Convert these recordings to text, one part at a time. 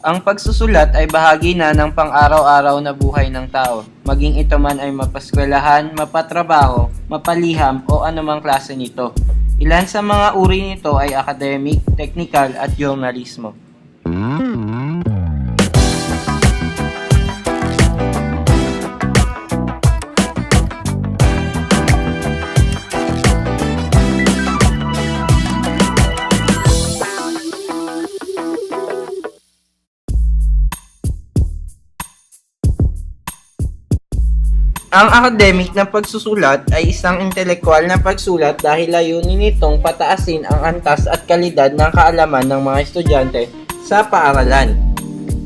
Ang pagsusulat ay bahagi na ng pang-araw-araw na buhay ng tao, maging ito man ay mapaskwelahan, mapatrabaho, mapaliham o anumang klase nito. Ilan sa mga uri nito ay academic, technical at journalismo. Ang academic na pagsusulat ay isang intelektual na pagsulat dahil layunin nitong pataasin ang antas at kalidad ng kaalaman ng mga estudyante sa paaralan.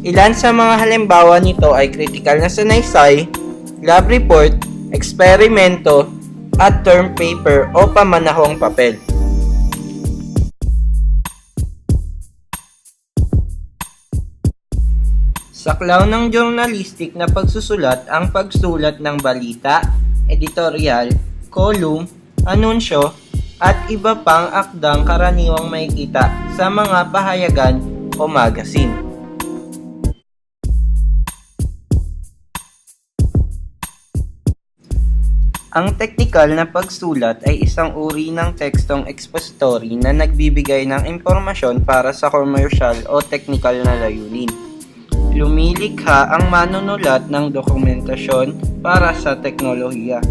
Ilan sa mga halimbawa nito ay kritikal na sanaysay, lab report, eksperimento, at term paper o pamanahong papel. Saklaw ng journalistic na pagsusulat ang pagsulat ng balita, editorial, column, anunsyo, at iba pang akdang karaniwang makikita sa mga pahayagan o magazine. Ang teknikal na pagsulat ay isang uri ng tekstong expository na nagbibigay ng impormasyon para sa commercial o technical na layunin. Lumilikha ang manunulat ng dokumentasyon para sa teknolohiya.